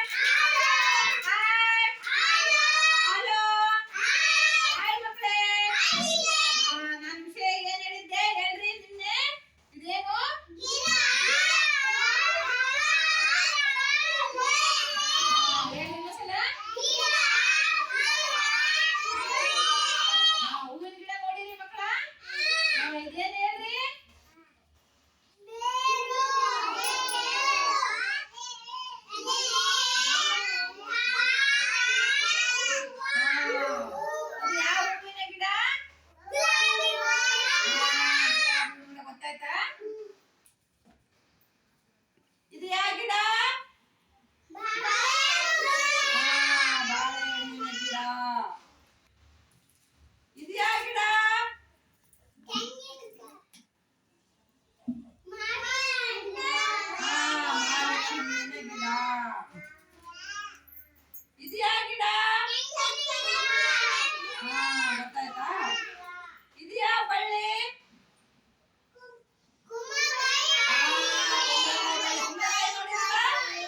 Bye.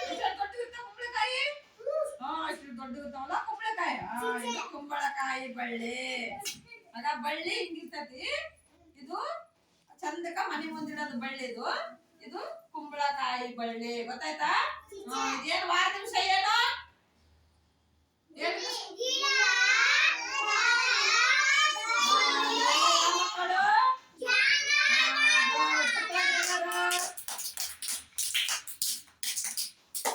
ಎಷ್ಟೊಂದ್ ದೊಡ್ಡದಿರ್ತಾವ ಕುಂಬಳಕಾಯಿ? ಹಾ, ಇಷ್ಟು ದೊಡ್ಡದಿರ್ತಾವಲ್ಲ ಕುಂಬಳಕಾಯಿ ಆ ಇದು ಕುಂಬಳಕಾಯಿ ಬಳ್ಳಿ. ಅದ ಬಳ್ಳಿ ಹಿಂಗಿರ್ತತಿ. ಇದು ಚಂದಕ ಮನೆ ಮುಂದಿಡೋದು ಬಳ್ಳಿ ಇದು. ಇದು ಕುಂಬಳಕಾಯಿ ಬಳ್ಳಿ ಗೊತ್ತಾಯ್ತಾ ಹಾ, ಇದೇನು ವಾರ ದಿವಸ ಏನು ಏನು